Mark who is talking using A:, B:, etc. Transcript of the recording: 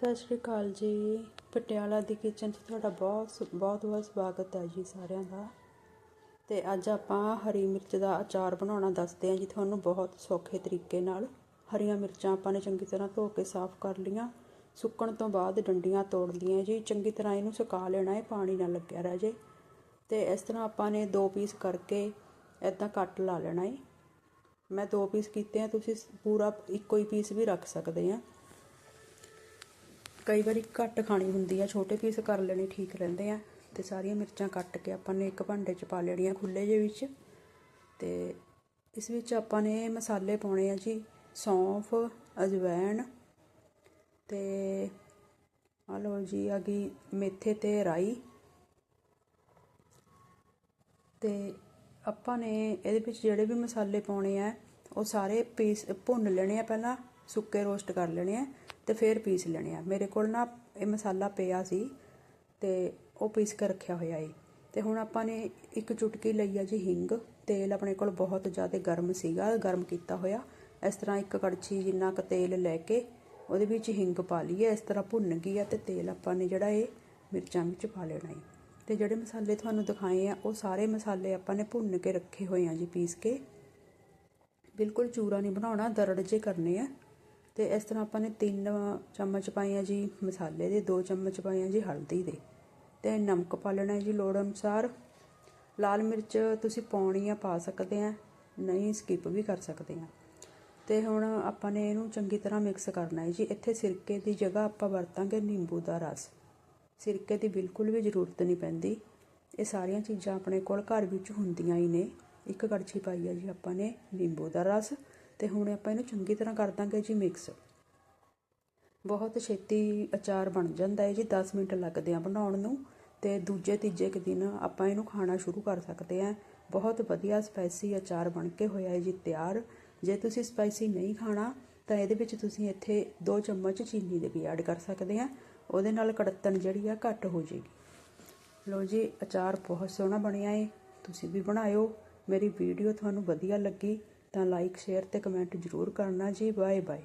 A: ਸਤਿ ਸ਼੍ਰੀ ਅਕਾਲ ਜੀ। ਪਟਿਆਲਾ ਦੀ ਕਿਚਨ 'ਚ ਤੁਹਾਡਾ ਬਹੁਤ ਸ- ਬਹੁਤ ਬਹੁਤ ਸਵਾਗਤ ਹੈ ਜੀ ਸਾਰਿਆਂ ਦਾ। ਤੇ ਅੱਜ ਆਪਾਂ ਹਰੀ ਮਿਰਚ ਦਾ ਅਚਾਰ ਬਣਾਉਣਾ ਦੱਸਦੇ ਹਾਂ ਜੀ ਤੁਹਾਨੂੰ ਬਹੁਤ ਸੌਖੇ ਤਰੀਕੇ ਨਾਲ। ਹਰੀਆਂ ਮਿਰਚਾਂ ਆਪਾਂ ਨੇ ਚੰਗੀ ਤਰ੍ਹਾਂ ਧੋ ਕੇ ਸਾਫ਼ ਕਰ ਲੀਆਂ ਸੁੱਕਣ ਤੋਂ ਬਾਅਦ ਡੰਡੀਆਂ ਤੋੜ ਲਈਆਂ ਜੀ। ਚੰਗੀ ਤਰ੍ਹਾਂ ਇਹਨੂੰ ਸੁਕਾ ਲੈਣਾ ਹੈ, ਪਾਣੀ ਨਾ ਲੱਗਿਆ ਰਹਿ ਜੇ। ਤੇ ਇਸ ਤਰ੍ਹਾਂ ਆਪਾਂ ਨੇ ਦੋ ਪੀਸ ਕਰਕੇ ਇਦਾਂ ਕੱਟ ਲਾ ਲੈਣਾ ਹੈ। ਮੈਂ ਦੋ ਪੀਸ ਕੀਤੇ ਆ, ਤੁਸੀਂ ਪੂਰਾ ਇੱਕੋ ਹੀ ਪੀਸ ਵੀ ਰੱਖ ਸਕਦੇ ਆ। ਕਈ ਵਾਰੀ ਘੱਟ ਖਾਣੀ ਹੁੰਦੀ ਆ, ਛੋਟੇ ਪੀਸ ਕਰ ਲੈਣੇ ਠੀਕ ਰਹਿੰਦੇ ਆ ਤੇ ਸਾਰੀਆਂ ਮਿਰਚਾਂ ਕੱਟ ਕੇ ਆਪਾਂ ਨੇ ਇੱਕ ਭਾਂਡੇ 'ਚ ਪਾ ਲੈਣੀਆਂ ਖੁੱਲੇ ਜਿਹੇ ਵਿੱਚ ਤੇ ਇਸ ਵਿੱਚ ਆਪਾਂ ਨੇ ਮਸਾਲੇ ਪਾਉਣੇ ਆ ਜੀ, ਸੌਂਫ ਅਜਵਾਇਣ ਤੇ ਆ ਲਓ ਜੀ, ਆ ਗਈ ਮੇਥੇ ਤੇ ਰਾਈ ਤੇ ਆਪਾਂ ਨੇ ਇਹਦੇ ਵਿੱਚ ਜਿਹੜੇ ਵੀ ਮਸਾਲੇ ਪਾਉਣੇ ਆ, ਉਹ ਸਾਰੇ ਪੀਸ ਭੁੰਨ ਲੈਣੇ ਆ ਪਹਿਲਾਂ ਸੁੱਕੇ ਰੋਸਟ ਕਰ ਲੈਣੇ ਆ ਤੇ ਫਿਰ ਪੀਸ ਲੈਣੇ ਆ। ਮੇਰੇ ਕੋਲ ਨਾ ਇਹ ਮਸਾਲਾ ਪਿਆ ਸੀ ਤੇ ਉਹ ਪੀਸ ਕੇ ਰੱਖਿਆ ਹੋਇਆ ਏ। ਤੇ ਹੁਣ ਆਪਾਂ ਨੇ ਇੱਕ ਚੁਟਕੀ ਲਈ ਆ ਜੀ ਹਿੰਗ। ਤੇਲ ਆਪਣੇ ਕੋਲ ਬਹੁਤ ਜ਼ਿਆਦਾ ਗਰਮ ਸੀਗਾ, ਗਰਮ ਕੀਤਾ ਹੋਇਆ। ਇਸ ਤਰ੍ਹਾਂ ਇੱਕ ਕੜਛੀ ਜਿੰਨਾ ਕੁ ਤੇਲ ਲੈ ਕੇ ਉਹਦੇ ਵਿੱਚ ਹਿੰਗ ਪਾ ਲਈਏ। ਇਸ ਤਰ੍ਹਾਂ ਭੁੰਨ ਗਈ ਆ ਤੇ ਤੇਲ ਆਪਾਂ ਨੇ ਜਿਹੜਾ ਇਹ ਮਿਰਚਾਂ ਵਿੱਚ ਪਾ ਲੈਣਾ ਏ। ਤੇ ਜਿਹੜੇ ਮਸਾਲੇ ਤੁਹਾਨੂੰ ਦਿਖਾਏ ਆ, ਉਹ ਸਾਰੇ ਮਸਾਲੇ ਆਪਾਂ ਨੇ ਭੁੰਨ ਕੇ ਰੱਖੇ ਹੋਏ ਆ ਜੀ ਪੀਸ ਕੇ। ਬਿਲਕੁਲ ਚੂਰਾ ਨਹੀਂ ਬਣਾਉਣਾ, ਦਰੜ ਜੇ ਕਰਨੇ ਆ। ਤੇ ਇਸ ਤਰ੍ਹਾਂ ਆਪਾਂ ਨੇ 3 ਚਮਚ ਪਾਏ ਆ ਜੀ ਮਸਾਲੇ ਦੇ 2 ਚਮਚ ਪਾਏ ਆ ਜੀ ਹਲਦੀ ਦੇ। ਤੇ ਨਮਕ ਪਾ ਲੈਣਾ ਹੈ ਜੀ ਲੋੜ ਅਨੁਸਾਰ। ਲਾਲ ਮਿਰਚ ਤੁਸੀਂ ਪਾਉਣੀ ਆ ਪਾ ਸਕਦੇ ਆ, ਨਹੀਂ ਸਕਿਪ ਵੀ ਕਰ ਸਕਦੇ ਆ। ਤੇ ਹੁਣ ਆਪਾਂ ਨੇ ਇਹਨੂੰ ਚੰਗੀ ਤਰ੍ਹਾਂ ਮਿਕਸ ਕਰਨਾ ਹੈ ਜੀ। ਇੱਥੇ ਸਿਰਕੇ ਦੀ ਜਗ੍ਹਾ ਆਪਾਂ ਵਰਤਾਂਗੇ ਨਿੰਬੂ ਦਾ ਰਸ। ਸਿਰਕੇ ਦੀ ਬਿਲਕੁਲ ਵੀ ਜ਼ਰੂਰਤ ਨਹੀਂ ਪੈਂਦੀ। ਇਹ ਸਾਰੀਆਂ ਚੀਜ਼ਾਂ ਆਪਣੇ ਕੋਲ ਘਰ ਵਿੱਚ ਹੁੰਦੀਆਂ ਹੀ ਨੇ। ਇੱਕ ਕੜਛੀ ਪਾਈ ਆ ਜੀ ਆਪਾਂ ਨੇ ਨਿੰਬੂ ਦਾ ਰਸ। ਤੇ ਹੁਣ ਆਪਾਂ ਇਹਨੂੰ ਚੰਗੀ ਤਰ੍ਹਾਂ ਕਰ ਦਾਂਗੇ ਜੀ ਮਿਕਸ ਬਹੁਤ ਛੇਤੀ ਅਚਾਰ ਬਣ ਜਾਂਦਾ ਹੈ ਜੀ 10 ਮਿੰਟ ਲੱਗਦੇ ਆ ਬਣਾਉਣ ਨੂੰ ਤੇ ਦੂਜੇ ਤੀਜੇ ਕੁ ਦਿਨ ਆਪਾਂ ਇਹਨੂੰ ਖਾਣਾ ਸ਼ੁਰੂ ਕਰ ਸਕਦੇ ਆ। ਬਹੁਤ ਵਧੀਆ ਸਪਾਈਸੀ ਅਚਾਰ ਬਣ ਕੇ ਹੋਇਆ ਹੈ ਜੀ, ਤਿਆਰ। ਜੇ ਤੁਸੀਂ ਸਪਾਈਸੀ ਨਹੀਂ ਖਾਣਾ, ਤਾਂ ਇਹਦੇ ਵਿੱਚ ਤੁਸੀਂ ਇੱਥੇ 2 ਚਮਚ ਚੀਨੀ ਦੇ ਵੀ ਐਡ ਕਰ ਸਕਦੇ ਆ। ਉਹਦੇ ਨਾਲ ਕੜਤਣ ਜਿਹੜੀ ਆ ਘੱਟ ਹੋ ਜਾਏਗੀ। ਲੋ ਜੀ, ਅਚਾਰ ਬਹੁਤ ਸੋਹਣਾ ਬਣਿਆ ਏ। ਤੁਸੀਂ ਵੀ ਬਣਾਇਓ। ਮੇਰੀ ਵੀਡੀਓ ਤੁਹਾਨੂੰ ਵਧੀਆ ਲੱਗੀ। ਤਾਂ ਲਾਈਕ ਸ਼ੇਅਰ ਅਤੇ ਕਮੈਂਟ ਜ਼ਰੂਰ ਕਰਨਾ ਜੀ ਬਾਏ ਬਾਏ